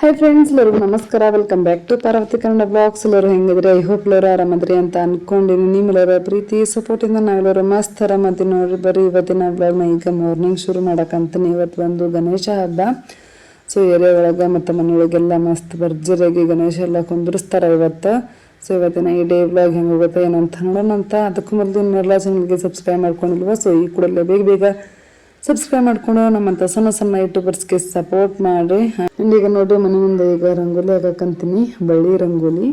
Hi friends ಎಲ್ಲರಿಗೂ ನಮಸ್ಕಾರ. Welcome back to Parvathi Kannada blogs ಎಲ್ಲರೂ ಹೆಂಗಿದ್ರೆ ಐ ಹೋಪ್ ಎಲ್ಲರೂ ಆರಾಮದ್ರಿ ಅಂತ ಅನ್ಕೊಂಡಿನಿ ನಿಮ್ಮೆಲ್ಲರ ಪ್ರೀತಿ ಸಪೋರ್ಟಿಂದ ನಾವೆಲ್ಲರೂ ಮಸ್ತ್ ಆರಾಮದಿ ನೋಡ್ರಿ. ಬರೀ ಇವತ್ತಿನ ಬ್ಲಾಗ್ನ ಈಗ ಮಾರ್ನಿಂಗ್ ಶುರು ಮಾಡಕ್ಕಂತೀನಿ ಇವತ್ತು ಒಂದು ಗಣೇಶ ಹಬ್ಬ. ಸೊ ಏರಿಯಾ ಒಳಗೆ ಮತ್ತು ಮನೆಯೊಳಗೆಲ್ಲ ಮಸ್ತ್ ಭರ್ಜರಿಯಾಗಿ ಗಣೇಶ ಎಲ್ಲ ಕುಂದಿರಿಸ್ತಾರೆ ಇವತ್ತು. ಸೊ ಇವತ್ತಿನ ಈ ಡೇ ಬ್ಲಾಗ್ ಹೆಂಗೆ ಹೋಗುತ್ತೆ, ಏನಂತ ನೋಡೋಣ ಅಂತ ಅದಕ್ಕೂ ಮೊದಲು ಇನ್ನೆಲ್ಲ ಚಾನಲ್ಗೆ ಸಬ್ಸ್ಕ್ರೈಬ್ ಮಾಡ್ಕೊಂಡಿಲ್ವ? ಸೊ ಈ ಕೂಡಲೇ ಬೇಗ ಬೇಗ ಸಬ್ಸ್ಕ್ರೈಬ್ ಮಾಡ್ಕೊಂಡು ನಮ್ಮಂಥ ಸಣ್ಣ ಸಣ್ಣ ಯೂಟ್ಯೂಬರ್ಸ್ಗೆ ಸಪೋರ್ಟ್ ಮಾಡಿ. ಈಗ ನೋಡಿ ಮನೆ ಮುಂದೆ ಈಗ ರಂಗೋಲಿ ಹಾಕಂತೀನಿ ಬಳ್ಳಿ ರಂಗೋಲಿ.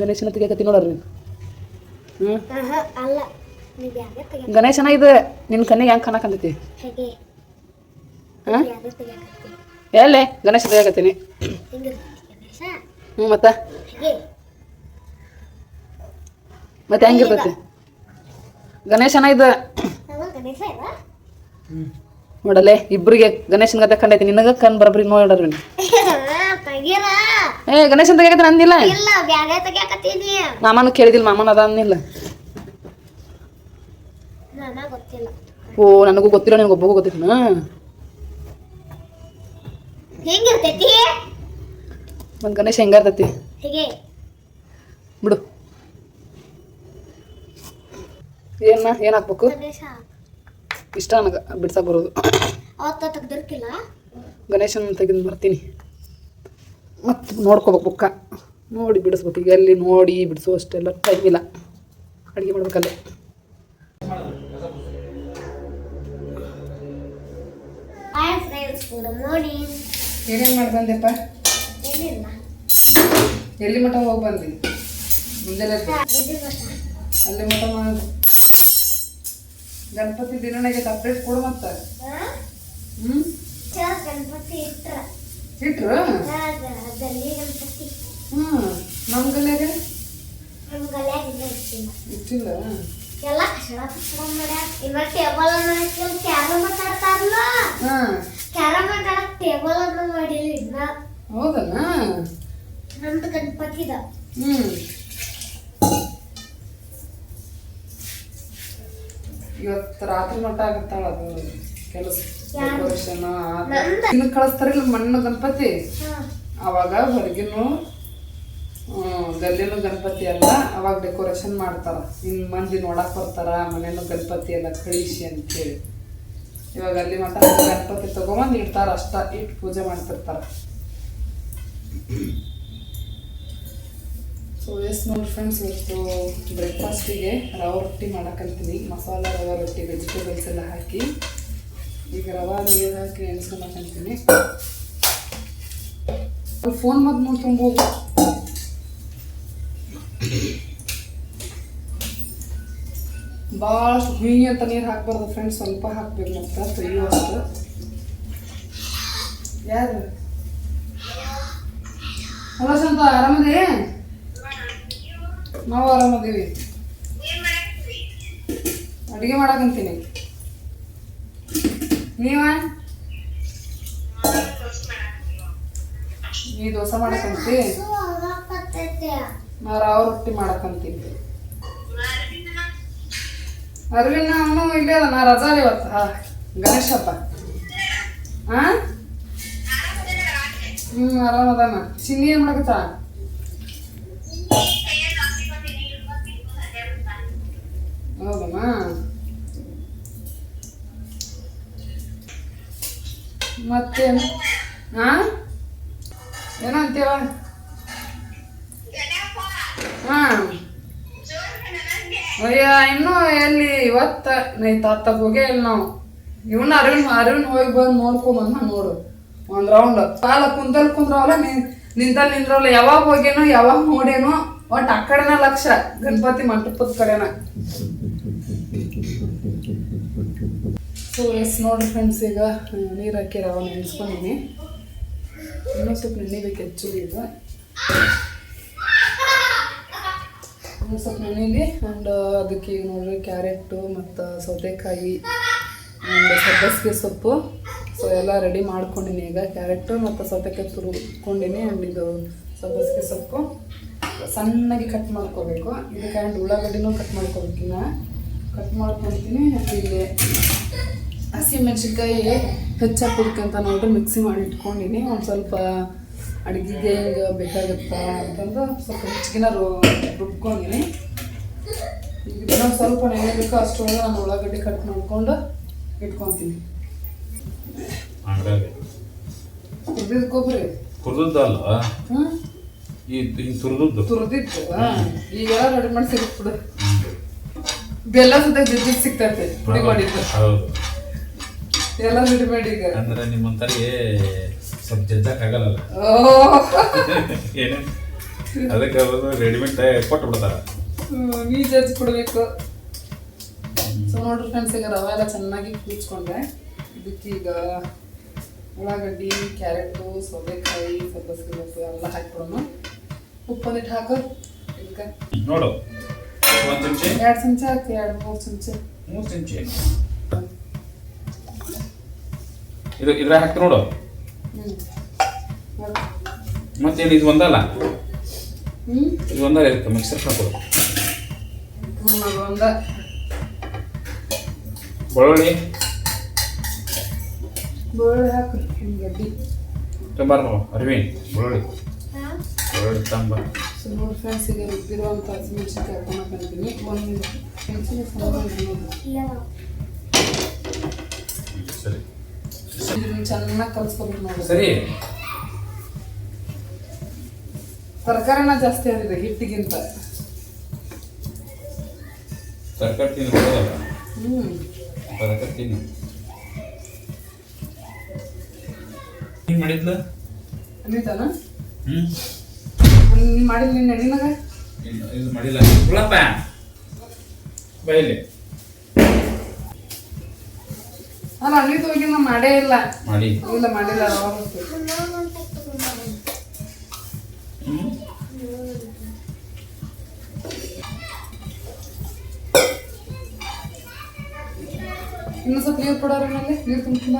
ಗಣೇಶನ ತೆಗಿಯಕತ್ತಿ ನೋಡ್ರಿ ಗಣೇಶನ ಇದು ನಿನ್ನ ಕಣ್ಣಿಗೆ ಹೆಂಗೆ ಕಾಣಕಂತೈತಿ? ಎಲ್ಲೇ? ಗಣೇಶ ತೆಗಿಯಕತ್ತೀನಿ ಹ್ಞೂ ಮತ್ತೆ? ಮತ್ತೆ ಹೆಂಗಿರ್ತೈತಿ? ಗಣೇಶನ ಇದು. ನೋಡಲೆ ಇಬ್ರಿಗೆ ಗಣೇಶನ ಗತೆ ಕಂಡೈತಿ. ನಿನಗ ಕಣ್ ಬರಬ್ರಿ ನೋಡ್ರಿ ಏ ಗಣೇಶನ್ ತೆಗಿಯಕತ್ತೀನಿ ಅಂದಿಲ್ಲ ಮಾಮನ ಕೇಳಿದಿಲ್ಲ ಮಾಮನ ಅದ ಅಂದಿಲ್ಲ. ಓ ನನಗೂ ಗೊತ್ತಿಲ್ಲ ನಿನಗೆ ಒಬ್ಬಗೂ ಗೊತ್ತಿಲ್ಲ. ಹೆಂಗಿರ್ತೈತಿ? ಒಂದು ಗಣೇಶ ಹೆಂಗಾರ್ತೈತಿ ಹೇಗೆ ಬಿಡು ಏನ ಏನ್ ಹಾಕ್ಬೇಕು? ಇಷ್ಟ ನನಗೆ ಬಿಡ್ಸಕ್ ಬರೋದು. ಗಣೇಶನ ತೆಗೆದು ಬರ್ತೀನಿ. ಮತ್ತು ನೋಡ್ಕೋಬೇಕು ಬುಕ್ಕ. ನೋಡಿ ಬಿಡಿಸ್ಬೇಕು. ಈಗ ಎಲ್ಲಿ ನೋಡಿ ಬಿಡಿಸೋ ಅಷ್ಟೆಲ್ಲ ಟೈಮ್ ಇಲ್ಲ. ಅಡುಗೆ ಮಾಡ್ಬೇಕಲ್ಲೇ. ಏನೇನು ಮಾಡಿ ಬಂದೆಪ್ಪ? ಎಲ್ಲಿ ಮಠ ಹೋಗಿ ಬಂದಿ? ಮುಂದೆ ಅಲ್ಲಿ ಮಠ ಮಾಡಿ ಗಣಪತಿ ದಿನ ಸಪ್ರೇಟ್ ಕೊಡು ಮತ್ತ ಹಾ? ಹ್ಞೂ ಚಾ ಗಣಪತಿ ಇಟ್ರ. ಇಟ್ರು? ಹ್ಮ್ ಗಲ್ಯಾಗ? ಇಟ್ಟಿಲ್ಲ. ಎಲ್ಲ ಕಸಡ ಕಸಡ ಮಾಡ್ಯಾರ. ಇವಾಗ ಟೇಬಲ್ ಅನ್ನ ಹಾಕಿ ಕ್ಯಾರಮ್ ಆಟಾಡಕ್ ಟೇಬಲ್ ಅನ್ನ ಮಾಡಿಲ್ಲ ಇನ್ನ. ಹೌದನಾ? ನಮ್ದು ಗಣಪತಿದ. ಹ್ಞೂ ಇವತ್ತು ರಾತ್ರಿ ಮಟ್ಟ ಆಗತ್ತಾಳ ಅದು ಕೆಲಸ? ಡೆಕೋರೇಷನ್ ನಂದ. ಇನ್ನು ಕಳಿಸ್ತಾರಿಲ್ಲ ಮಣ್ಣು ಗಣಪತಿ. ಅವಾಗ ಹೊರಗಿನೂ ಗಲ್ಲಿನೂ ಗಣಪತಿ ಎಲ್ಲ ಅವಾಗ ಡೆಕೋರೇಷನ್ ಮಾಡ್ತಾರ. ಇನ್ನು ಮಂದಿ ನೋಡಕ್ ಬರ್ತಾರ ಮನೇನು ಗಣಪತಿ ಎಲ್ಲ ಕಳಿಸಿ ಅಂತೇಳಿ. ಇವಾಗ ಅಲ್ಲಿ ಮಾತ್ರ ಗಣಪತಿ ತಗೊಂಬಂದು ಇಡ್ತಾರ ಅಷ್ಟ ಇಟ್ಟು ಪೂಜೆ ಮಾಡ್ತಿರ್ತಾರ. ಸೊ ಎಸ್ ನೋಡಿ ಫ್ರೆಂಡ್ಸ್ ಇವತ್ತು ಬ್ರೇಕ್ಫಾಸ್ಟಿಗೆ ರವೆ ರೊಟ್ಟಿ ಮಾಡಕ್ಕಂತೀನಿ ಮಸಾಲ ರವೆ ರೊಟ್ಟಿ ವೆಜಿಟೇಬಲ್ಸ್ ಎಲ್ಲ ಹಾಕಿ. ಈಗ ರವೆ ನೀರು ಹಾಕಿ ಎಣ್ಸ್ಕೊಂಬಕ್ಕಂತೀನಿ ಫೋನ್ ಮತ್ತು ನೋಡ್ಕೊಂಡು ಹೋಗು. ಭಾಳ ಹುಯಿ ಅಂತ ನೀರು ಹಾಕ್ಬಾರ್ದು ಫ್ರೆಂಡ್ಸ್ ಸ್ವಲ್ಪ ಹಾಕ್ಬೇಕು ಮತ್ತೆ ತೊಯ್ಯುವಷ್ಟು ಯಾರು? ಹಲೋ ಶಾಂತ, ಆರಾಮದಿ? ನಾವು ಆರಾಮದೀವಿ. ಅಡುಗೆ ಮಾಡಕಂತೀನಿ ನೀವ? ನೀ ದೋಸೆ ಮಾಡಕಂತಿ ನಾ ರಾವ್ ರೊಟ್ಟಿ ಮಾಡಕಂತೀನಿ ಅರವಿಂದ ಅವನು ಇಲ್ಲೇ ಅದ ನಾ ರಜಾ ಇವತ್ತು. ಗಣೇಶ ಹಬ್ಬ. ಹ್ಮ್ ಹ್ಞೂ ಆರಾಮದಾನ. ಚಿನ್ನಿ ಏನು ಮಾಡಕತ್ತ ಹೌದಮ್ಮ. ಮತ್ತೇನು ಹಾ ಏನೋ ಅಂತೀವ ಹಾಂ. ಅಯ್ಯ ಇನ್ನೂ ಎಲ್ಲಿ ಇವತ್ತ ನೈ ತಾತ ಹೋಗೇ ಇಲ್ಲ ನಾವು. ಇವನ್ನ ಅರುಣ್ ಅರುಣ್ ಹೋಗಿ ಬಂದು ನೋಡ್ಕೊಂಬಂದ ನೋಡು. ಒಂದ್ ರೌಂಡ್ ಕಾಲ ಕುಂತಲ್ ಕುಂದ್ರವಲ್ಲ ನಿಂತಲ್ಲಿ ನಿಂತಲ್ ನಿಂದ್ರವಲ್ಲ ಯಾವಾಗ ಹೋಗೇನೋ ಯಾವಾಗ ನೋಡೇನೋ. ಒಟ್ಟು ಆ ಕಡೆನ ಲಕ್ಷ, ಗಣಪತಿ ಮಂಟಪದ ಕಡೆನ. ಸೊ ಎಸ್ ನೋಡಿ ಫ್ರೆಂಡ್ಸ್ ಈಗ ನೀರು ಹಾಕಿ ರವ ನೆನೆಸ್ಕೊಂಡಿನಿ ಇನ್ನೂ ಸ್ವಲ್ಪ ನೆನಿಬೇಕು ಆ್ಯಕ್ಚುಲಿ ಈಗ ಇನ್ನೊಂದು ಸ್ವಲ್ಪ ನೆನೀಲಿ ಆ್ಯಂಡ್ ಅದಕ್ಕೆ ಈಗ ನೋಡ್ರಿ ಕ್ಯಾರೆಟು ಮತ್ತು ಸೌತೆಕಾಯಿ ಆ್ಯಂಡ್ ಸಬ್ಬಸಿಗೆ ಸೊಪ್ಪು. ಸೊ ಎಲ್ಲ ರೆಡಿ ಮಾಡ್ಕೊಂಡಿನಿ ಈಗ. ಕ್ಯಾರೆಟು ಮತ್ತು ಸೌತೆಕಾಯಿ ತುರುಕೊಂಡಿನಿ ಆ್ಯಂಡ್ ಇದು ಸಬ್ಬಸಿಗೆ ಸೊಪ್ಪು. ಸಣ್ಣಗೆ ಕಟ್ ಮಾಡ್ಕೋಬೇಕು. ಇದಕ್ಕೆ ಉಳ್ಳಾಗಡ್ಡಿನೂ ಕಟ್ ಮಾಡ್ಕೋಬೇಕು ಇನ್ನು. ಕಟ್ ಮಾಡ್ಕೊತೀನಿ. ಇಲ್ಲಿ ಹಸಿ ಮೆಣಸಿನ್ಕಾಯಿ ಅಂತ ನೋಡಿ ಮಿಕ್ಸಿ ಮಾಡಿ ಇಟ್ಕೊಂಡಿನಿ. ಒಂದು ಸ್ವಲ್ಪ ಅಡುಗೆಗೆ ಹೆಂಗೆ ಬೇಕಾಗುತ್ತಾ ಅಂತಂದು ಸ್ವಲ್ಪ ಹೆಚ್ಚಿಗಿನ ರುಬ್ಕೊಂಡಿನಿ. ಈಗ ಇನ್ನೊಂದು ಸ್ವಲ್ಪ ನೆನೆಯಬೇಕು ಅಷ್ಟೊಳಗೆ ನಾನು ಉಳ್ಳಾಗಡ್ಡಿ ಕಟ್ ಮಾಡ್ಕೊಂಡು ಇಟ್ಕೊತೀನಿ. ಹಂಗಾಗಿ. ಈ ತುರ್ದದ್ದು. ತುರಿದಿತ್ತು ಈಗೆಲ್ಲ ರೆಡಿ ಮಾಡಿ ಸಿಕ್ಬಿಡು ಬೆಲ್ಲ ಸುತ್ತ ಜಜ್ಜಿಗೆ ಸಿಗ್ತೈತೆ ಮಾಡಿದ್ದು. ಹೌದು. ಎಲ್ಲ ರೆಡಿಮೇಡ್ ಈಗ. ಅಂದ್ರೆ ನಿಮ್ಮಂತರಿಗೆ ಸ್ವಲ್ಪ ಜಜ್ಜಕ್ ಆಗಲ್ಲ. ಓ ಏನೇ? ಅದಕ್ಕೆ ಅವರು ರೆಡಿಮೇಡ್ ಕೊಟ್ಟು ಬಿಡ್ತಾರ. ನೀ ಜಜ್ಜಿ ಕೊಡಬೇಕು. ಸೊ ನೋಡ್ರಿ ಫ್ರೆಂಡ್ಸ್ ಈಗ ರವೆ ಎಲ್ಲ ಚೆನ್ನಾಗಿ ಕೂಚ್ಕೊಂಡೆ ಇದಕ್ಕೀಗ ಉಳ್ಳಾಗಡ್ಡಿ ಕ್ಯಾರೆಟು ಸೌತೆಕಾಯಿ ಸಬ್ಬಸಿಗೆ ಎಲ್ಲ ಹಾಕ್ಬಿಡೋಣ. ಉಪ್ಪೊಂದಿಟ್ಟು ಹಾಕು. ಇದಕ್ಕೆ. ನೋಡು. ಒಂದು ಚಮಚ. ಎರಡು ಚಮಚ ಹಾಕಿ ಎರಡು ಮೂರು ಚಮಚ. ಮೂರು ಚಮಚ. ಇದು ಇದ್ರ ಹಾಕ್ತಿ ನೋಡು. ಮತ್ತೇನು ಇದು ಒಂದಲ್ಲ? ಹ್ಞೂ ಇದು ಒಂದಲ್ಲ ಇದಕ್ಕೆ ಮಿಕ್ಸರ್ ಹಾಕು. ಒಂದ. ಬೆಳ್ಳುಳ್ಳಿ. ಬೆಳ್ಳುಳ್ಳಿ ಹಾಕು ಗಡ್ಡಿ ಅರಿವಿ. ಬೆಳ್ಳುಳ್ಳಿ. ಹಾಂ ಬೆಳ್ಳುಳ್ಳಿ ತಂಬ. ಸೊ ನೋಡಿ ಫ್ರೆಂಡ್ಸ್ ಈಗ ರುಬ್ಬಿರುವಂಥ ಹಸಿಮೆಣ್ಸಿನ್ಕಾಯಿ ಹಾಕೊಂಡ್ಬಂದಿದ್ದೀನಿ ಒಂದು ಮೆಣಸಿನ ಸರಿ. ಚೆನ್ನಾಗಿ ಕಲಿಸ್ಕೊಬೇಕು ನೋಡಿ. ಸರಿ. ತರಕಾರಿನ ಜಾಸ್ತಿ ಆಗಿದೆ ಹಿಟ್ಟಿಗಿಂತ. ತರಕಾರಿ ತಿನ್ನು ಹ್ಞೂ ತರಕಾರಿ ತಿನ್ನು. ಹಿಂಗೆ ಮಾಡಿದ್ಲು? ಅನಿತಾನ? ಹ್ಞೂ ನೀನು ಮಾಡಿದ ನಿನ್ನ ಎಣ್ಣಿನಾಗ ಇದು ಮಾಡಿಲ್ಲ. ಉಳಪ್ಪ. ಬೈಲಿ ಅಲ್ಲ ಅನ್ನಿತ ಹೋಗಿ ನಾ ಮಾಡೇ ಇಲ್ಲ. ಮಾಡಿ. ಇಲ್ಲ ಮಾಡಿಲ್ಲ ಇನ್ನೂ ಸ್ವಲ್ಪ ನೀರು ಕೊಡೋರ ಮೇಲೆ ನೀರು ತುಂಬ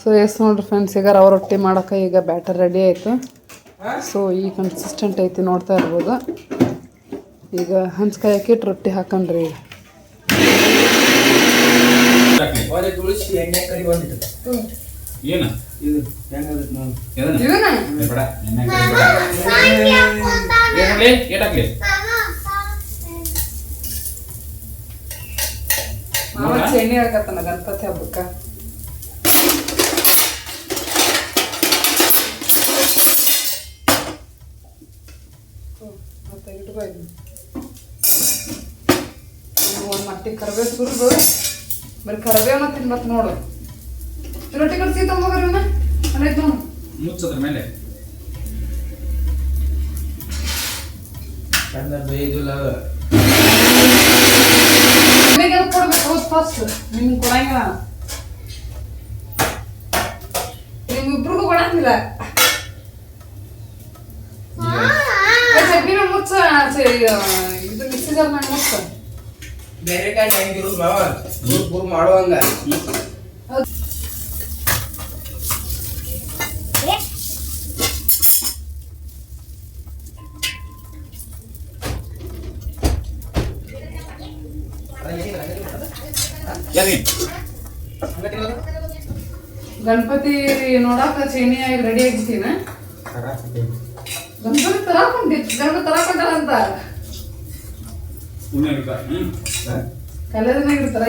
ಸೊ ಎಸ್ ನೋಡ್ರಿ ಫ್ರೆಂಡ್ಸ್ ಈಗ ರವೆ ರೊಟ್ಟಿ ಮಾಡೋಕೆ ಈಗ ಬ್ಯಾಟರ್ ರೆಡಿ ಆಯಿತು. ಸೊ ಈ ಕನ್ಸಿಸ್ಟೆಂಟ್ ಐತಿ ನೋಡ್ತಾ ಇರ್ಬೋದು. ಈಗ ಹಂಚ್ಕಾಯಿ ಹಾಕಿಟ್ಟು ರೊಟ್ಟಿ ಹಾಕೊಂಡ್ರಿ ಎಣ್ಣೆ ಕರಿ ಗಣಪತಿ ಏನು ಕರಿಬೇವು ಸುರಿದು ಬರೀ ಕರಿಬೇವನ್ನ ತಿನ್ಬೇಕು ನೋಡು. ರೊಟ್ಟಿ ಕಟ್ಸಿ ತಗೋಗ್ರವನ ಅಲ್ಲೈತ್ ನೋಡು. ಮುಚ್ಚದ್ರ ಮೇಲೆ. ಬೇಯ್ದಿಲ್ಲ. ಮನೆಗೆ ಕೊಡ್ಬೇಕು ಹೌದು ಫಸ್ಟ್ ನಿಮ್ಗೆ ಕೊಡಂಗಿಲ್ಲ. ನಿಮ್ಮಿಬ್ರಿಗೂ ಕೊಡಂಗಿಲ್ಲ ಏ, ಚಟ್ನಿ ಮೇಲೆ ಮುಚ್ಚ ಇದು ಮಿಕ್ಸಿ ಜಾರ್ ಮಾಡಿ ಮುಚ್ಚ. ಬೇರೆ ಕಾಯಿ ಹೆಂಗಿರೋದು ಮಾವ. ಗುರು ಗುರು ಮಾಡುವಂಗ ಗಣಪತಿ ನೋಡಾಕ ಚೇನಿ ಆಗಿ ರೆಡಿ ಆಗಿರ್ತೀನ. ಗಣಪತಿ ತರಾಕೊಂಡಿ ಗಣಪತಿ ತರಾಕೊಂಡಲ್ಲ ಅಂತ. ಪುಣ್ಯ ಇರ್ತಾ ಕಲರ್ನಾಗ ಇರ್ತಾರ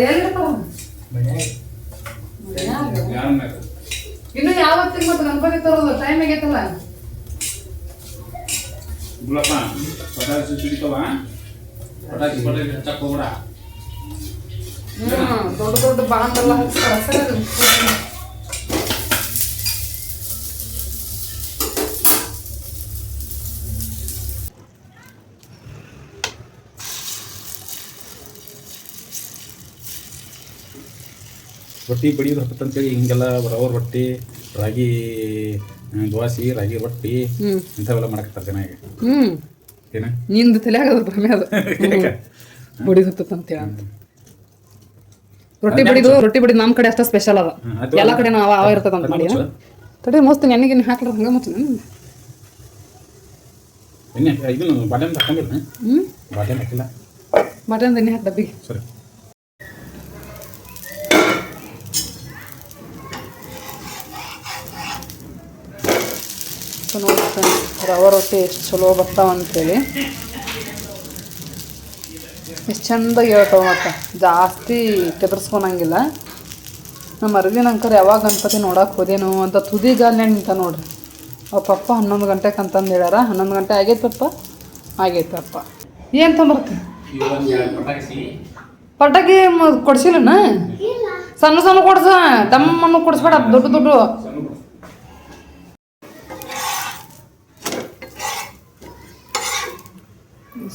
ಮನ್ಯಾಗ ಮನ್ಯಾಗ. ಇನ್ನು ಯಾವತ್ತಿಗೆ ಮತ್ತೆ ಗಣಪತಿ ತರೋದು ಟೈಮ್ ಆಗೈತಲ್ಲ? ಗುಲಪ್ಪ ಪಟಾಕಿ ಸಿಡಿತವ ಪಟಾಕಿ ಪಟಾಕಿ ಹಚ್ಚಕ್ ಹೋಗ್ಬೇಡ. ಹ್ಮ್ ದೊಡ್ಡ ದೊಡ್ಡ ಬಾಂಬೆಲ್ಲ ಹಚ್ತಾರ ರೊಟ್ಟಿ ಬಡಿಯೋದು ಅಂತೇಳಿ ಹಿಂಗೆಲ್ಲ ರವೆ ರೊಟ್ಟಿ ರಾಗಿ ದ್ವಾಸಿ ರಾಗಿ ರೊಟ್ಟಿ ಇಂಥವೆಲ್ಲ ಮಾಡಕತ್ತಾರ ಜನ ಈಗ. ಹ್ಮ್. ಏನ? ನಿಂದು ತಲೆಯಾಗ ಅದು. ಭ್ರಮೆ ಅದು ಬಡಿದು ಅಂತೇಳಿ ಅಂತ ರೊಟ್ಟಿ ಬಡಿದು ರೊಟ್ಟಿ ಬಡಿದು ನಮ್ಮ ಕಡೆ ಅಷ್ಟೇ ಸ್ಪೆಷಲ್ ಅದ. ಎಲ್ಲ ಕಡೆ ನಾವು ಅವ ಇರ್ತದ ಅಂತ ಮಾಡಿ ತಡಿ ಮಸ್ತ್ ಎಣ್ಣೆಗೆ ಹಾಕ್ಲಾರ ಹಂಗ ಇದನ್ನು ಹ್ಮ್. ಬಾಟೆನ್ ಹಾಕಿಲ್ಲ? ಮಟನ್ ಎಣ್ಣೆ ಹಾಕಿ ಡಬ್ಬಿಗೆ ಸರಿ. ಸೊ ನೋಡಿ ರವೆ ರೊಟ್ಟಿ ಎಷ್ಟು ಚಲೋ ಬರ್ತಾವ ಅಂತೇಳಿ. ಎಷ್ಟು ಚಂದಾಗಿ ಹೇಳ್ತಾವ ಮತ್ತು. ಜಾಸ್ತಿ ಕೆದರ್ಸ್ಕೊಳಂಗಿಲ್ಲ ನಮ್ಮ ಅರವಿನ ಅಂಕರ್ ಯಾವಾಗ ಗಣಪತಿ ನೋಡಕ್ಕೆ ಹೋದೇನು ಅಂತ ತುದಿ ಗಾಲ್ನೇ ನಿಂತ ನೋಡ್ರಿ. ಅವ ಪಪ್ಪ ಹನ್ನೊಂದು ಗಂಟೆಗೆ ಅಂತಂದು ಹೇಳ್ಯಾರ. ಹನ್ನೊಂದು ಗಂಟೆ ಆಗೈತೆ ಪಪ್ಪ? ಆಗೈತೆ ಪಪ್ಪ. ಏನು ತೊಂಬರ್ತಿ ಪಟಾಕಿ ಕೊಡ್ಸಿಲ್ಲನ? ಸಣ್ಣ ಸಣ್ಣ ಕೊಡ್ಸ. ತಮ್ಮನ್ನು ಕೊಡಿಸ್ಬೇಡ, ದೊಡ್ಡ ದೊಡ್ಡ.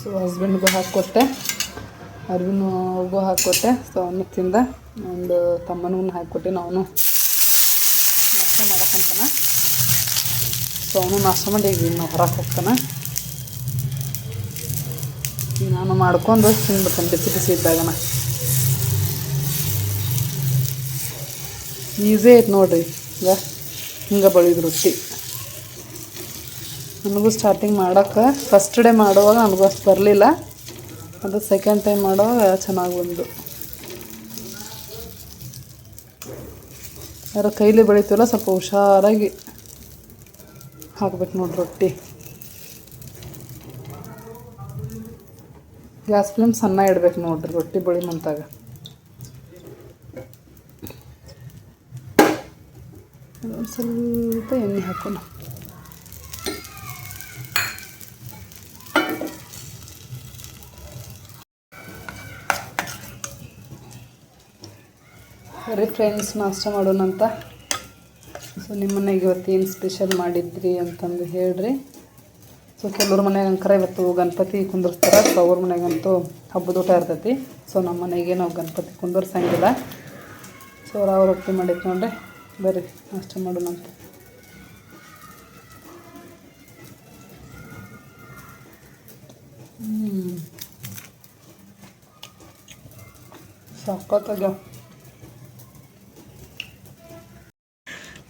ಸೊ ಹಸ್ಬೆಂಡ್ಗೂ ಹಾಕ್ಕೊಟ್ಟೆ. ಅರ್ವಿನಗೂ ಹಾಕ್ಕೊಟ್ಟೆ. ಸೊ ಅವನು ತಿಂದ. ಒಂದು ತಮ್ಮನಿಗೂ ಹಾಕ್ಕೊಟ್ಟೆ. ನಾವು ನಾಷ್ಟ ಮಾಡಕ್ಕಂತಾನ ಸೊ ಅವನು ನಾಷ್ಟ ಮಾಡಿ ಈಗ ಇನ್ನು ಹೊರಗೆ ಹೋಗ್ತಾನೆ. ನಾನು ಮಾಡ್ಕೊಂಡು ತಿನ್ಬಿಡ್ತೇನೆ ಬಿಸಿ ಬಿಸಿ ಇದ್ದಾಗನ. ಈಸಿ ಐತೆ ನೋಡಿರಿ ಹಿಂಗೆ ಬಳಿದ ರೊಟ್ಟಿ. ನನಗೂ ಸ್ಟಾರ್ಟಿಂಗ್ ಮಾಡೋಕ್ಕೆ ಫಸ್ಟ್ ಡೇ ಮಾಡುವಾಗ ನನಗೂ ಅಷ್ಟು ಬರಲಿಲ್ಲ. ಅದು ಸೆಕೆಂಡ್ ಟೈಮ್ ಮಾಡುವಾಗ ಚೆನ್ನಾಗಿ ಬಂದು. ಯಾರೋ ಕೈಲಿ ಬೆಳಿತೀವಲ್ಲ ಸ್ವಲ್ಪ ಹುಷಾರಾಗಿ ಹಾಕ್ಬೇಕು ನೋಡಿ ರೊಟ್ಟಿ. ಗ್ಯಾಸ್ ಫ್ಲೇಮ್ ಸಣ್ಣ ಇಡ್ಬೇಕು ನೋಡ್ರಿ ರೊಟ್ಟಿ ಬಳಿ ಮಂತಾಗ. ಸ್ವಲ್ಪ ಎಣ್ಣೆ ಹಾಕೋಣ ಸರಿ ಫ್ರೆಂಡ್ಸ್ ನಾಷ್ಟ ಮಾಡೋಣ ಅಂತ. ಸೊ ನಿಮ್ಮ ಮನೆಗೆ ಇವತ್ತು ಏನು ಸ್ಪೆಷಲ್ ಮಾಡಿದ್ರಿ ಅಂತಂದು ಹೇಳ್ರಿ. ಸೊ ಕೆಲವ್ರ ಮನೆಗೆ ಅಂಕರ ಇವತ್ತು ಗಣಪತಿ ಕುಂದರ್ಸ್ತಾರೆ. ಸೊ ಅವ್ರ ಮನೆಗಂತೂ ಹಬ್ಬದ ಊಟ ಇರ್ತೈತಿ. ಸೊ ನಮ್ಮ ಮನೆಗೆ ನಾವು ಗಣಪತಿ ಕುಂದರ್ಸಂಗಿಲ್ಲ. ಸೊ ಅವ್ರ ರೊಟ್ಟಿ ಮಾಡಿದ್ದು ನೋಡ್ರಿ. ಬರ್ರಿ, ನಾಷ್ಟ ಮಾಡೋಣ ಅಂತ. ಹ್ಞೂ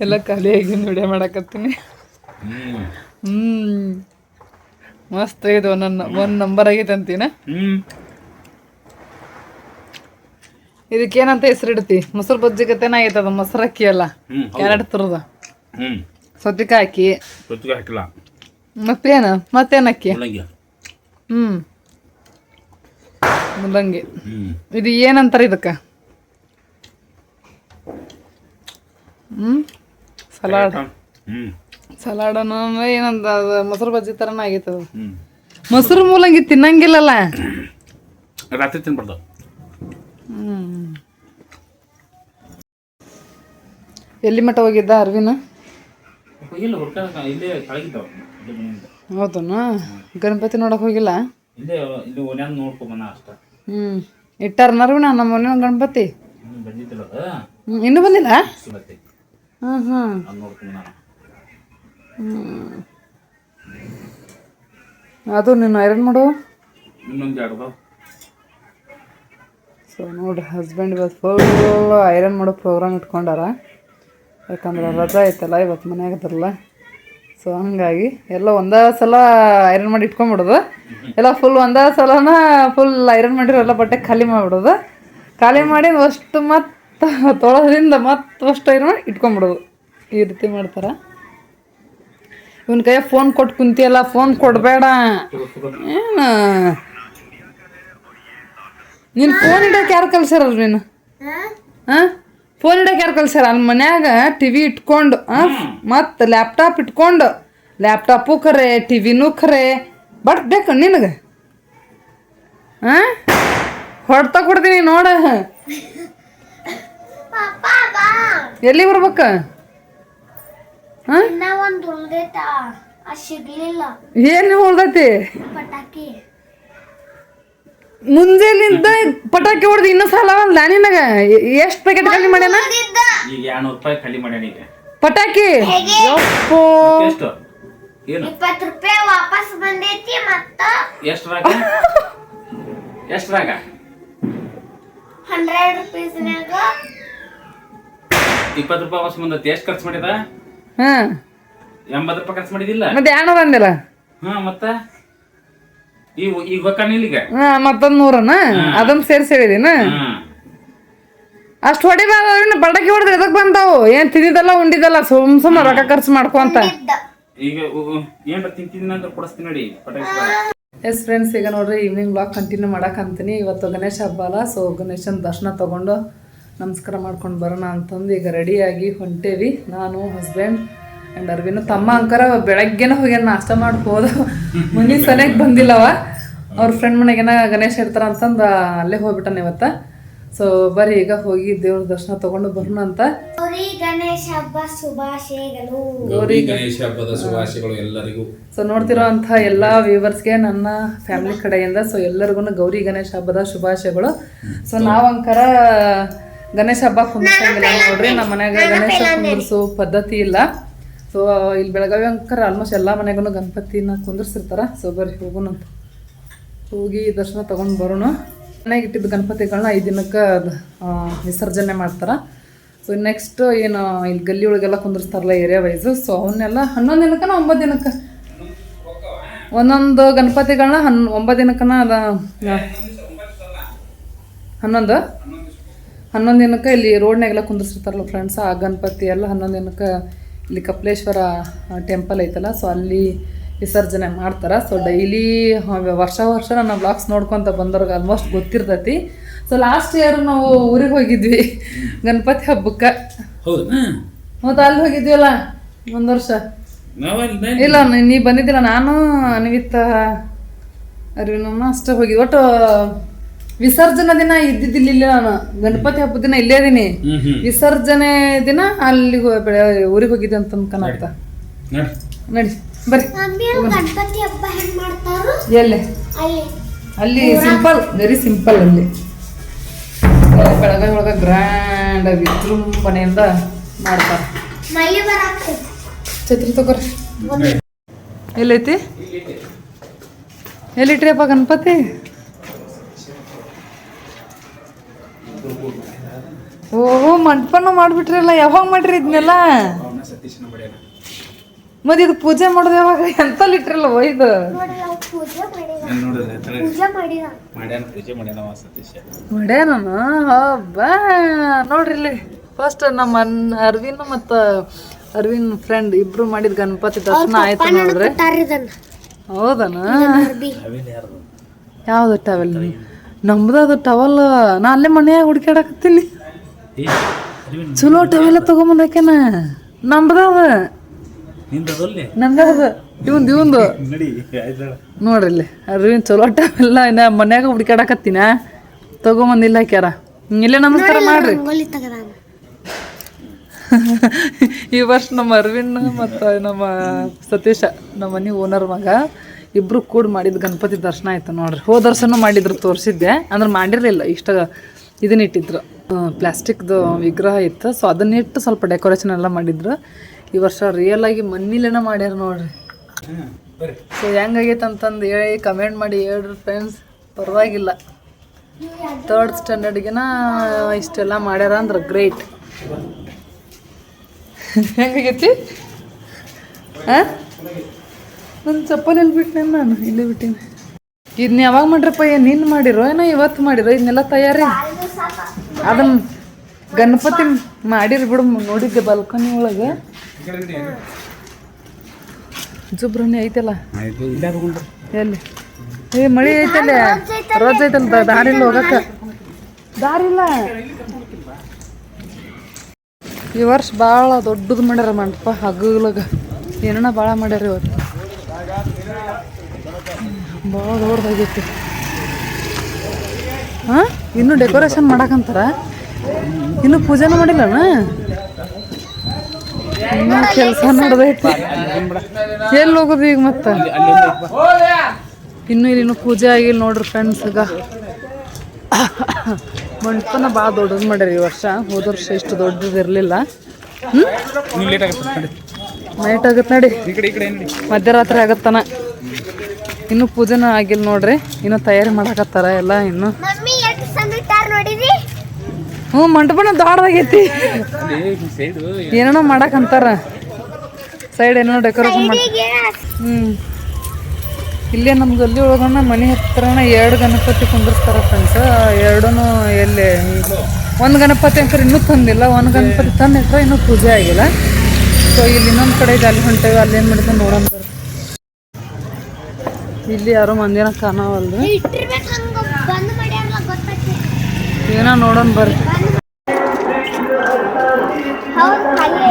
ಎಲ್ಲ ಖಾಲಿಯಾಗಿ ವಿಡಿಯೋ ಮಾಡಕತ್ತೀನಿ. ಹ್ಮ್. ಮಸ್ತ್ ಆಗಿದೆ ನನ್ನ ಒಂದು ನಂಬರ್ ಆಗೈತೆ ಅಂತೀನ? ಇದಕ್ಕೇನಂತ ಹೆಸರಿಡ್ತಿ ಮೊಸರು ಬಜ್ಜಿ ಗತೆನ ಆಗೈತೆ ಅದು ಮೊಸರು ಅಕ್ಕಿ ಅಲ್ಲ ಎರಡು ತರದ. ಸೌತಿಕಾಯಿ ಹಾಕಿ. ಗೊತ್ತಿಗೆ ಹಾಕಿಲ್ಲ. ಮತ್ತೇನು? ಮತ್ತೇನು ಅಕ್ಕಿ? ಹ್ಮ್. ಮುಲ್ಲಂಗಿ ಇದು ಏನಂತಾರೆ ಇದಕ್ಕೆ? ಹ್ಮ್. ಸಲಾಡ್. ಸಲಾಡ್ ಅನ್ನೋ ಏನಂತ ಅದು ಮೊಸರು ಬಜ್ಜಿ ಥರನೇ ಆಗಿತ್ತು ಅದು. ಮೊಸರು ಮೂಲಂಗಿ ತಿನ್ನಂಗಿಲ್ಲಲ್ಲ? ರಾತ್ರಿ ತಿನ್ಬಾರ್ದು. ಹ್ಮ್. ಎಲ್ಲಿ ಮಠ ಹೋಗಿದ್ದ ಅರ್ವಿನ ಹೋಗಿಲ್ಲ ಹುಡ್ಕ ಇಲ್ಲೇ ಕಳಗಿದ್ದಾವ ಇಲ್ಲೇ ಮನೆಯಿಂದ. ಹೌದನ? ಗಣಪತಿ ನೋಡಕ್ ಹೋಗಿಲ್ಲ? ಇಲ್ಲೇ ಇಲ್ಲಿ ಓನ್ಯಾನ ನೋಡ್ಕೊಂಬನ ಅಷ್ಟ. ಹ್ಮ್. ಇಟ್ಟಾರ ಅರ್ವಿನ ನಮ್ಮ ಮನೆ ಗಣಪತಿ ಇನ್ನೂ ಬಂದಿಲ್ಲ? ಹಾಂ ಹ್ಮ್. ಅದು ನಾನು. ಐರನ್ ಮಾಡು. ಸೊ ನೋಡ್ರಿ ಹಸ್ಬೆಂಡ್ ಇವತ್ತು ಫುಲ್ ಐರನ್ ಮಾಡೋ ಪ್ರೋಗ್ರಾಮ್ ಇಟ್ಕೊಂಡಾರ. ಯಾಕಂದ್ರೆ ರಜಾ ಐತಲ್ಲ ಇವತ್ತು ಮನ್ಯಾಗ ಅದರಲ್ಲ ಸೊ ಹಂಗಾಗಿ ಎಲ್ಲ ಒಂದೇ ಸಲ ಐರನ್ ಮಾಡಿ ಇಟ್ಕೊಂಡ್ಬಿಡೋದು ಎಲ್ಲ ಫುಲ್ ಒಂದೇ ಸಲನ ಫುಲ್ ಐರನ್ ಮಾಡಿರೋ ಎಲ್ಲ ಬಟ್ಟೆ ಖಾಲಿ ಮಾಡಿಬಿಡೋದು. ಖಾಲಿ ಮಾಡಿ ಅಷ್ಟು ಮತ್ತೆ ತೊಳೆದ್ರಿಂದ ಮತ್ತೆ ಅಷ್ಟು ಐರನ್ ಮಾಡಿ ಇಟ್ಕೊಂಬಿಡೋದು. ಈ ರೀತಿ ಮಾಡ್ತಾರೆ. ಇವನ್ ಕೈ ಫೋನ್ ಕೊಟ್ಟು ಕುಂತಿಯಲ್ಲ ಫೋನ್ ಕೊಡಬೇಡ. ಏನು? ನೀನು ಫೋನ್ ಇಡಕ್ಕೆ ಯಾರು ಕಲ್ಸ್ಯಾರಲ್ ನೀನು? ಹಾಂ ಫೋನ್ ಇಡಕ್ಕೆ ಯಾರು ಕಲ್ಸ್ಯಾರ? ಅಲ್ಲಿ ಮನ್ಯಾಗ ಟಿ ವಿ ಇಟ್ಕೊಂಡು ಮತ್ತು ಲ್ಯಾಪ್ಟಾಪ್ ಇಟ್ಕೊಂಡು ಲ್ಯಾಪ್ಟಾಪು ಖರೆ ಟಿ ವಿನೂ ಖರೆ ಬಟ್ ಬೇಕು ನಿನಗೆ? ಹಾಂ ಹೊಡ್ತಾ ಕೊಡ್ತೀನಿ ನೋಡ. ಎಲ್ಲಿ ಬರ್ಬೇಕ ಏನ್ ಇನ್ನ ಒಂದ್ ಉಳ್ದೈತ? ಆ ಸಿಗ್ಲಿಲ್ಲ. ಏನು ಉಳ್ದೈತಿ? ಪಟಾಕಿ. ಮುಂಜಾನಿಂದ ಪಟಾಕಿ ಹೊಡೆದು ಇನ್ನೂ ಸಾಲ ನಾನಿನಾಗ ಎಷ್ಟ್ ಪ್ಯಾಕೆಟ್ ಖಾಲಿ ಮಾಡ್ಯಾನ? ಈಗ ಎರಡ್ನೂರು ರೂಪಾಯಿ ಖಾಲಿ ಮಾಡ್ಯಾನ ಈಗ. ಪಟಾಕಿ? ಯಪ್ಪೋ. ಎಷ್ಟು? ಏನು? ಇಪ್ಪತ್ತು ರೂಪಾಯಿ ವಾಪಸ್ ಬಂದೈತಿ ಮತ್ತ ಎಷ್ಟ್ರಾಗ ಎಷ್ಟ್ರಾಗ ಹಂಡ್ರೆಡ್ ರುಪೀಸ್ನ್ಯಾಗ ಇಪ್ಪತ್ತು ರೂಪಾಯಿ ವಾಪಸ್ ಮುಂದೆ ಎಷ್ಟು ಖರ್ಚು ಮಾಡಿದ? ಹಾ. ಎಂಬತ್ತು ರೂಪಾಯಿ ಖರ್ಚು ಮಾಡಿದಿಲ್ಲ? ಮತ್ತೆ ಎರಡ್ನೂರ ಬಂದಿಲ್ಲ ಹಾ ಮತ್ತ? ಈಗ ಈಗ ಹೊಕ್ಕಾನ ಇಲ್ಲಿಗ ಹಾ ಮತ್ತೊಂದ್ ನೂರನ? ಅದನ್ನ ಸೇರ್ಸಿ ಹೇಳಿದಿನ? ಹಾ. ಅಷ್ಟು ಹೊಡಿಬಾರ್ದು ಬಡಕಿ ಹೊಡೆದ್ರೆ ಎದಕ್ ಬಂದಾವು? ಏನ್ ತಿಂದಿದ್ದಲ್ಲ ಉಂಡಿದ್ದಲ್ಲ ಸುಮ್ ಸುಮ್ಮ ರೊಕ್ಕ ಖರ್ಚು ಮಾಡ್ಕೊಂತ ಈಗ ಏನ್ರ ತಿಂತಿದ್ದೀನಿ ಅಂದ್ರೆ ಕೊಡಿಸ್ತೀನಿ ನೋಡಿ ಪಟಾಕಿ ಎಸ್ ಫ್ರೆಂಡ್ಸ್ ಈಗ ನೋಡ್ರಿ ಈವ್ನಿಂಗ್ ಬ್ಲಾಗ್ ಕಂಟಿನ್ಯೂ ಮಾಡಕ್ಕಂತೀನಿ ಇವತ್ತು ಗಣೇಶ ಹಬ್ಬ ಅಲ್ಲ ಸೊ ಗಣೇಶನ ದರ್ಶನ ತಗೊಂಡು ನಮಸ್ಕಾರ ಮಾಡ್ಕೊಂಡು ಬರೋಣ ಅಂತಂದು ಈಗ ರೆಡಿಯಾಗಿ ಹೊಂಟೇವಿ. ನಾನು ಹಸ್ಬೆಂಡ್ ಆ್ಯಂಡ್ ಅರ್ವಿನ ತಮ್ಮ ಅಂಕರ ಬೆಳಗ್ಗೆನ ಹೋಗ್ಯಾನ ನಾಷ್ಟ ಮಾಡಿ ಮುಂದಿನ ಮನೆ ಸನಿಯಾಗಿ ಬಂದಿಲ್ಲವ. ಅವ್ರ ಫ್ರೆಂಡ್ ಮನೆಗೇನ ಗಣೇಶ ಇರ್ತಾರ ಅಂತಂದು ಅಲ್ಲೇ ಹೋಗ್ಬಿಟ್ಟಾನ ಇವತ್ತ. ಸೊ ಬರೀ ಈಗ ಹೋಗಿ ದೇವ್ರ ದರ್ಶನ ತಗೊಂಡು ಬರೋಣ ಅಂತ. ಗೌರಿ ಗಣೇಶ ಹಬ್ಬ ಶುಭಾಶಯಗಳು. ಗೌರಿ ಗಣೇಶ ಹಬ್ಬದ ಶುಭಾಶಯಗಳು ಎಲ್ಲರಿಗೂ. ಸೊ ನೋಡ್ತಿರೋ ಅಂಥ ಎಲ್ಲ ವ್ಯೂವರ್ಸ್ಗೆ ನನ್ನ ಫ್ಯಾಮಿಲಿ ಕಡೆಯಿಂದ ಸೊ ಎಲ್ಲರಿಗೂ ಗೌರಿ ಗಣೇಶ ಹಬ್ಬದ ಶುಭಾಶಯಗಳು. ಸೊ ನಾವಂಕರ ಗಣೇಶ ಹಬ್ಬ ಕುಂದಿಸಂಗಿಲ್ಲ ನೋಡ್ರಿ ನಮ್ಮ ಮನ್ಯಾಗ ಗಣೇಶ ಕುಂದಿರ್ಸೋ ಪದ್ಧತಿ ಇಲ್ಲ. ಸೊ ಇಲ್ಲಿ ಬೆಳಗಾವಿ ಅಂಕರ ಆಲ್ಮೋಸ್ಟ್ ಎಲ್ಲ ಮನೆಗೂ ಗಣಪತಿನ ಕುಂದಿರ್ಸಿರ್ತಾರ. ಸೊ ಬರ್ರಿ ಹೋಗೋಣಂತ. ಹೋಗಿ ದರ್ಶನ ತಗೊಂಡು ಬರೋಣ. ಮನೆಗೆ ಇಟ್ಟಿದ್ದ ಗಣಪತಿಗಳನ್ನ ಐದು ದಿನಕ್ಕೆ ವಿಸರ್ಜನೆ ಮಾಡ್ತಾರೆ. ಸೊ ನೆಕ್ಸ್ಟ್ ಏನು ಇಲ್ಲಿ ಗಲ್ಲಿ ಒಳಗೆಲ್ಲ ಕುಂದಿರ್ಸ್ತಾರಲ್ಲ ಏರಿಯಾ ವೈಸ್ ಸೊ ಅವನ್ನೆಲ್ಲ ಹನ್ನೊಂದು ದಿನಕ್ಕನ ಒಂಬತ್ತು ದಿನಕ್ಕೆ? ಒಂದೊಂದು ಗಣಪತಿಗಳನ್ನ ಹನ್ ಒಂಬತ್ತು ದಿನಕ್ಕನ ಅದ ಹನ್ನೊಂದು? ಹನ್ನೊಂದು ದಿನಕ್ಕೆ ಇಲ್ಲಿ ರೋಡ್ನಾಗೆಲ್ಲ ಕುಂದಿರ್ಸಿರ್ತಾರಲ್ಲ ಫ್ರೆಂಡ್ಸ್ ಆ ಗಣಪತಿ ಎಲ್ಲ ಹನ್ನೊಂದು ದಿನಕ್ಕೆ ಇಲ್ಲಿ ಕಪಿಲೇಶ್ವರ ಟೆಂಪಲ್ ಐತಲ್ಲ ಸೊ ಅಲ್ಲಿ ವಿಸರ್ಜನೆ ಮಾಡ್ತಾರೆ. ಸೊ ಡೈಲಿ ವರ್ಷ ವರ್ಷ ನನ್ನ ಬ್ಲಾಗ್ಸ್ ನೋಡ್ಕೊತ ಬಂದವ್ರಿಗೆ ಆಲ್ಮೋಸ್ಟ್ ಗೊತ್ತಿರ್ತೈತಿ. ಸೊ ಲಾಸ್ಟ್ ಇಯರ್ ನಾವು ಊರಿಗೆ ಹೋಗಿದ್ವಿ ಗಣಪತಿ ಹಬ್ಬಕ್ಕೆ. ಹೌದಾ. ಮತ್ತು ಅಲ್ಲಿ ಹೋಗಿದ್ವಿಲ್ಲ ಒಂದು ವರ್ಷ. ಇಲ್ಲ ನೀ ಬಂದಿದ್ದಿಲ್ಲ ನಾನು ಅನ್ವಿತ ಅರಿವಿನ ಅಷ್ಟೇ ಹೋಗಿದ್ವಿ. ಒಟ್ಟು ವಿಸರ್ಜನಾ ದಿನ ಇದ್ದಿದ್ದಿಲ್ಲ ಇಲ್ಲಿ ನಾನು. ಗಣಪತಿ ಹಬ್ಬದ ದಿನ ಇಲ್ಲೇ ಹ್ಮ್ ವಿಸರ್ಜನೆ ದಿನ ಅಲ್ಲಿ ಊರಿಗೆ ಹೋಗಿದ್ದೆ ಅಂತ ಅನ್ಕನತ್ತ ನೋಡಿ. ನಡಿ ಬರ್ರಿ. ಮಮ್ಮಿ ಗಣಪತಿ ಹಬ್ಬ ಹೆಂಗ್ ಮಾಡ್ತಾರು? ಎಲ್ಲಿ? ಅಲ್ಲಿ. ಅಲ್ಲಿ ಸಿಂಪಲ್ ವೆರಿ ಸಿಂಪಲ್ ಅಲ್ಲಿ. ಬೆಳಗಾವಿ ಒಳಗೆ ಗ್ರ್ಯಾಂಡ್ ವಿಜೃಂಭಣೆಯಿಂದ ಮಾಡ್ತಾರೆ. ಛತ್ರಿ ತಗೋರಿ. ಎಲ್ಲೈತಿ? ಎಲ್ಲಿಟ್ರಿಯಪ್ಪ ಗಣಪತಿ? ಓಹೋ ಮಂಟಪನ ಮಾಡ್ಬಿಟ್ರಲ್ಲ ಯಾವಾಗ ಮಾಡ್ರಿ ಇದನ್ನೆಲ್ಲ ಮತ್ತೆ ಇದು ಪೂಜೆ ಮಾಡೋದು ಯಾವಾಗ? ಎಂತಲ್ಲಿ ಇಟ್ರಲ್ಲ ಇದು? ನೋಡಿ ಪೂಜೆ ಮಾಡಿದ ನೋಡಿದ್ರೆ ತಲೆ ಪೂಜೆ ಮಾಡಿದ ಮಾಡ್ಯಾನ ಹಬ್ಬ ನೋಡ್ರಿ ಇಲ್ಲಿ ಫಸ್ಟ್ ನಮ್ಮ ಅರ್ವಿನ್ ಮತ್ತು ಅರ್ವಿನ್ ಫ್ರೆಂಡ್ ಇಬ್ರು ಮಾಡಿದ ಗಣಪತಿ ದರ್ಶನ ಆಯ್ತು ನೋಡ್ರಿ. ಹೌದನಾ? ಯಾವ್ದು ಟವಲ್ ನಮ್ದು ಅದು ಟವಲ್ ನಾ ಅಲ್ಲೇ ಮನ್ಯಾಗ ಹುಡ್ಕ್ಯಾಡಕತ್ತೀನಿ. ಚಲೋ ಟವೆಲ್ಲ ತಗೊಂಬಂದ್ ಹಾಕ್ಯಾನ ಅದ ನಿಂದದಲ್ಲಿ ನಂದ ಅದ ಇವಂದು ಇವಂದು. ನೋಡ್ರಿ ಇಲ್ಲಿ ಅರ್ವಿನ್ ಚಲೋ ಟವೆಲ್ಲ ಇನ್ನ ಮನ್ಯಾಗ ಹುಡ್ಕ್ಯಾಡಕತ್ತೀನ? ತಗೊಂಬಂದಿಲ್ಲ ಹಾಕ್ಯಾರ ಇಲ್ಲೇ ನಮಸ್ಕಾರ ಮಾಡ್ರಿ. ಈ ವರ್ಷ ನಮ್ಮ ಅರವಿಂದ್ ಮತ್ತು ನಮ್ಮ ಸತೀಶ ನಮ್ಮ ಮನೆ ಓನರ್ ಮಗ. ಇಬ್ರು ಕೂಡ ಮಾಡಿದ ಗಣಪತಿ ದರ್ಶನ ಆಯ್ತು ನೋಡ್ರಿ. ಹೋದ ದರ್ಶನ ಮಾಡಿದ್ರು ತೋರಿಸಿದ್ದೆ, ಅಂದ್ರೆ ಮಾಡಿರಲಿಲ್ಲ. ಇಷ್ಟ ಇದನ್ನ ಇಟ್ಟಿದ್ರು. ಪ್ಲಾಸ್ಟಿಕ್ದು ವಿಗ್ರಹ ಇತ್ತು. ಸೊ ಅದನ್ನ ಇಟ್ಟು ಸ್ವಲ್ಪ ಡೆಕೋರೇಷನ್ ಎಲ್ಲ ಮಾಡಿದ್ರು. ಈ ವರ್ಷ ರಿಯಲ್ ಆಗಿ ಮಣ್ಣಿಲೇನ ಮಾಡ್ಯಾರ ನೋಡ್ರಿ. ಸೊ ಹೆಂಗಾಗೈತೆ ಅಂತಂದು ಹೇಳಿ ಕಮೆಂಟ್ ಮಾಡಿ ಹೇಳ್ರಿ ಫ್ರೆಂಡ್ಸ್ ಪರವಾಗಿಲ್ಲ. ತರ್ಡ್ ಸ್ಟ್ಯಾಂಡರ್ಡ್ಗಿನ ಇಷ್ಟೆಲ್ಲ ಮಾಡ್ಯಾರ ಅಂದ್ರೆ ಗ್ರೇಟ್ ಹೆಂಗಾಗೈತಿ? ಹಾಂ ನನ್ನ ಚಪ್ಪಲಿ ಎಲ್ಲಿ ಬಿಟ್ಟೆ ನಾನು, ಇಲ್ಲಿ ಬಿಟ್ಟಿನಿ. ಇದನ್ನ ಯಾವಾಗ ಮಾಡ್ರಪ್ಪ ಏನು ನಿನ್ನ ಮಾಡಿರೋ ಏನೋ ಇವತ್ತು ಮಾಡಿರೋ ಇದನ್ನೆಲ್ಲ ತಯಾರಿ. ಅದನ್ನ ಗಣಪತಿ ಮಾಡಿರಿ ಬಿಡು, ನೋಡಿದ್ದೆ ಬಾಲ್ಕನಿ ಒಳಗೆ. ಜುಬ್ರನಿ ಐತಲ್ಲ? ಎಲ್ಲಿ? ಏ, ಮಳಿ ಐತಲ್ಲ? ರೋಜ್ ಐತಲ್ಲ ದ- ದಾರಿ ಇಲ್ಲ ಹೋಗಕ್ಕ? ದಾರಿ ಇಲ್ಲ ಈ ವರ್ಷ ಭಾಳ ದೊಡ್ಡದು ಮಾಡ್ಯಾರ ಮಂಟಪ ಹಗ್ಗಲಾಗ ಏನನ ಭಾಳ ಮಾಡ್ಯಾರ ಇವತ್ತು. ಭಾಳ ದೊಡ್ಡದಾಗೈತಿ ಹಾಂ ಇನ್ನೂ ಡೆಕೋರೇಷನ್ ಮಾಡಕಂತಾರ? ಇನ್ನೂ ಪೂಜೆನೂ ಮಾಡಿಲ್ಲಣ್ಣ ಇನ್ನೂ ಕೆಲಸ ನಡೆದೈತಿ. ಎಲ್ಲಿ ಹೋಗೋದು ಈಗ ಮತ್ತೆ? ಇನ್ನು ಇಲ್ಲಿ ಪೂಜೆ ಆಗಿಲ್ಲ ನೋಡ್ರಿ ಫ್ರೆಂಡ್ಸ್ ಈಗ ಮಂಟಪನ ಭಾಳ ದೊಡ್ಡದು ಮಾಡ್ಯಾರ ಈ ವರ್ಷ. ಹೋದ ವರ್ಷ ಇಷ್ಟು ದೊಡ್ಡದು ಇರಲಿಲ್ಲ. ಹ್ಞೂ ನೈಟ್ ಆಗುತ್ತೆ ನೋಡಿ. ಮಧ್ಯರಾತ್ರಿ ಆಗತ್ತನ. ಇನ್ನೂ ಪೂಜೆನ ಆಗಿಲ್ಲ ನೋಡ್ರಿ. ಇನ್ನೂ ತಯಾರಿ ಮಾಡಕತ್ತಾರ ಎಲ್ಲ ಇನ್ನು. ಹ್ಞೂ ಮಂಟಪನ ದೊಡ್ಡದಾಗೈತಿ ಏನೋ ಏನೇನೋ ಮಾಡಕ್ಕಂತಾರ ಸೈಡ್ ಏನೋ ಡೆಕೋರೇಷನ್ ಮಾಡಿ ಹ್ಞೂ ಇಲ್ಲೇ ನಮ್ಮ ಗಲ್ಲಿ ಒಳಗನ ಮನೆ ಹತ್ರನ ಎರಡು ಗಣಪತಿ ಕುಂದಿರ್ತಾರ ಫ್ರೆಂಡ್ಸ್ ಎರಡೂ ಎಲ್ಲಿ? ಒಂದು ಗಣಪತಿ ಅಂತಾರೆ ಇನ್ನೂ ತಂದಿಲ್ಲ. ಒಂದು ಗಣಪತಿ ತಂದಿಟ್ರೆ ಇನ್ನೂ ಪೂಜೆ ಆಗಿಲ್ಲ. ಸೊ ಇಲ್ಲಿ ಇನ್ನೊಂದು ಕಡೆ ಇದೆ, ಅಲ್ಲಿ ಹೊಂಟೇವಿ, ಅಲ್ಲಿ ಏನು ಮಾಡಿದ್ರು ನೋಡೋಣ ಇಲ್ಲಿ ಯಾರೋ ಮಂದಿನ ಕಾಣವಲ್ದು. ಏನ ನೋಡೋಣ ಬರ್ರಿ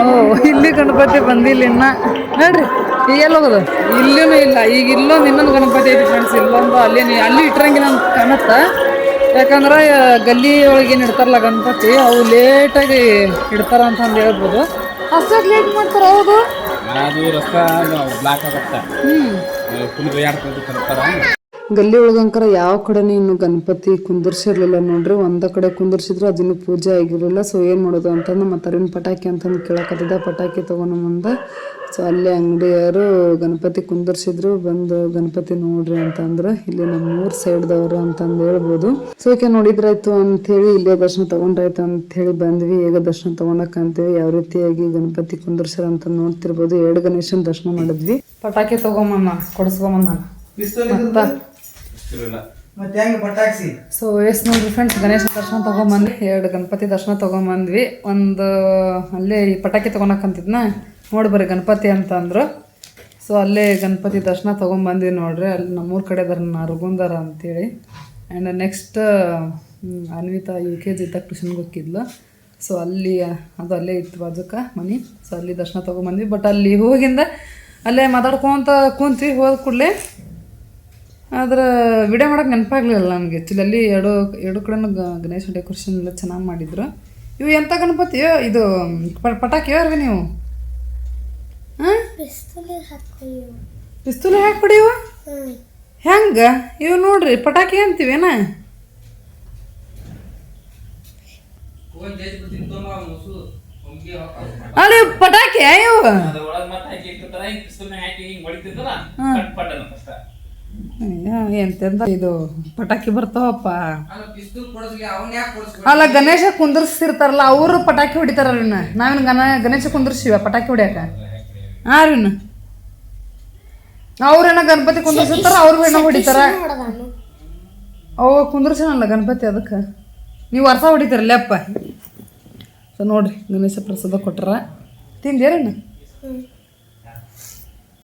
ಓ, ಇಲ್ಲಿ ಗಣಪತಿ ಬಂದಿಲ್ಲ ಇನ್ನ. ನೋಡ್ರಿ ಈಗ ಹೋಗೋದು? ಇಲ್ಲೂ ಇಲ್ಲ, ಈಗ ಇಲ್ಲೊಂದು ಇನ್ನೊಂದು ಗಣಪತಿ ಐತಿ ಫ್ರೆಂಡ್ಸ್ ಇಲ್ಲೊಂದು ಅಲ್ಲಿ ಅಲ್ಲಿ ಇಟ್ರಂಗಿಲ್ಲ ಅಂತ ಕಾಣತ್ತ? ಯಾಕಂದ್ರೆ ಗಲ್ಲಿ ಒಳಗೆ ಏನು ಇಡ್ತಾರಲ್ಲ ಗಣಪತಿ, ಅವು ಲೇಟಾಗಿ ಇಡ್ತಾರ ಅಂತಂದು ಹೇಳ್ಬೋದು. ಲೇಟ್ ಮಾಡ್ತಾರೆ ಹೌದು ಅದು ರಸ್ತೆ ಬ್ಲಾಕ್ ಆಗುತ್ತೆ. ತರ್ತಾರ. ಗಲ್ಲಿ ಒಳಗಂಕರ ಯಾವ ಕಡೆನೂ ಇನ್ನು ಗಣಪತಿ ಕುಂದರ್ಸಿರ್ಲಿಲ್ಲ ನೋಡ್ರಿ? ಒಂದ ಕಡೆ ಕುಂದರ್ಸಿದ್ರು ಅದಿನ್ನು ಪೂಜೆ ಆಗಿರಲಿಲ್ಲ. ಸೊ ಏನು ಮಾಡೋದು ಅಂತಂದು ಮತ್ತೆ ಪಟಾಕಿ ಅಂತಂದು ಕೇಳಕತ್ತಿದ್ದ. ಪಟಾಕಿ ತೊಗೊಂಡು ಮುಂದೆ ಸೊ ಅಲ್ಲೇ ಅಂಗಡಿಯವರು ಗಣಪತಿ ಕುಂದರ್ಸಿದ್ರು. ಬಂದು ಗಣಪತಿ ನೋಡ್ರಿ ಅಂತಂದ್ರೆ ಇಲ್ಲಿ ನಮ್ಮ ಊರ್ ಸೈಡ್ದವರು ಅಂತಂದು ಹೇಳ್ಬೋದು. ಸೊ ಈಕೆ ನೋಡಿದ್ರಾಯ್ತು ಅಂತೇಳಿ ಇಲ್ಲೇ ದರ್ಶನ ತಗೊಂಡ್ರಾಯ್ತು ಹೇಳಿ ಬಂದ್ವಿ. ಈಗ ದರ್ಶನ ತಗೊಂಡಕ್ ಅಂತೀವಿ ಯಾವ ರೀತಿಯಾಗಿ ಗಣಪತಿ ಕುಂದರ್ಸರ ಅಂತ ನೋಡ್ತಿರ್ಬೋದು. ಎರಡು ಗಣೇಶನ ದರ್ಶನ ಮಾಡಿದ್ವಿ. ಪಟಾಕಿ ತಗೊಂಬಂದ ಕೊಡಿಸ್ಕೊಂಬಂದ ಮತ್ತ? ಮತ್ತೆ ಹೆಂಗ ಪಟಾಕ್ಸಿ? ಸೊ ಎಸ್ ನೋಡ್ರಿ ಫ್ರೆಂಡ್ಸ್ ಗಣೇಶ ದರ್ಶನ ತಗೊಂಬಂದ್ವಿ. ಎರಡು ಗಣಪತಿ ದರ್ಶನ ತಗೊಂಬಂದ್ವಿ. ಒಂದು ಅಲ್ಲೇ ಈ ಪಟಾಕಿ ತಗೊಳಕಂತಿದ್ನ ನೋಡಿ ಬರ್ರಿ ಗಣಪತಿ ಅಂತ ಅಂದರು ಸೊ ಅಲ್ಲೇ ಗಣಪತಿ ದರ್ಶನ ತೊಗೊಂಬಂದಿವಿ ನೋಡ್ರಿ. ಅಲ್ಲಿ ನಮ್ಮೂರ ಕಡೆ ಅದರ ನರಗುಂದರ ಅಂತೇಳಿ. And next Anvita U K G ಇದ್ದಾಗ ಟ್ಯೂಷನ್ಗೆ ಹೋಗಿದ್ಲು ಸೊ ಅಲ್ಲಿ, ಅದು ಅಲ್ಲೇ ಇತ್ತು ಬಾಜುಕ ಮನೆ. ಸೊ ಅಲ್ಲಿ ದರ್ಶನ ತೊಗೊಂಬಂದ್ವಿ. ಬಟ್ ಅಲ್ಲಿ ಹೋಗಿಂದ ಅಲ್ಲೇ ಮಾತಾಡ್ಕೊಂತ ಕುಂತ್ವಿ ಹೋದ ಕೂಡಲೇ. ಆದ್ರೆ ವಿಡಿಯೋ ಮಾಡೋಕೆ ನೆನಪಾಗ್ಲಿಲ್ಲ ನನಗೆ ಆ್ಯಕ್ಚುಲಿ ಅಲ್ಲಿ ಎರಡು ಎರಡು ಕಡೆನೂ ಗಣೇಶ ಡೆಕೋರೇಷನ್ ಎಲ್ಲ ಚೆನ್ನಾಗಿ ಮಾಡಿದ್ರು. ಇವು ಎಂಥ ಗಣಪತಿ? ಇದು ಪಟಾಕಿಯೋ ಪಟಾಕಿ ಯಾರು ನೀವು? ಪಿಸ್ತೂಲ್ ಹಾಕೊಳ್ಳಿ ಪಿಸ್ತೂಲ್ ಹೆಂಗ? ಇವು ನೋಡ್ರಿ ಪಟಾಕಿ ಅಂತೀವೇನ? ಅಲ್ಲಿ ಪಟಾಕಿ ಇವು? ಹಾಕಿ ಹಾಕಿ ಎಂತೆಂತ ಇದು? ಪಟಾಕಿ ಬರ್ತಾವಪ್ಪ. ಅಲ್ಲ ಗಣೇಶ ಕುಂದರ್ಸಿರ್ತಾರಲ್ಲ ಅವರು ಪಟಾಕಿ ಹೊಡಿತಾರ ನಾವೇನು ಗಣ ಗಣೇಶ ಕುಂದರ್ಸಿವ ಪಟಾಕಿ ಹೊಡ್ಯಾಕ? ಹಾಂ ಅವ್ರೇನ ಗಣಪತಿ ಕುಂದರ್ಸಿರ್ತಾರ ಅವ್ರು ಏನೋ ಹೊಡಿತಾರ? ಅವ ಕುಂದರ್ಸನಲ್ಲ ಗಣಪತಿ ಅದಕ್ಕೆ? ನೀವು ವರ್ಷ ಹೊಡಿತೀರಲ್ಲ ಅಪ್ಪ ಸೊ, ನೋಡ್ರಿ, ಗಣೇಶ ಪ್ರಸಾದ ಕೊಟ್ರ. ತಿಂದೇರೇನು ಹ್ಮ್.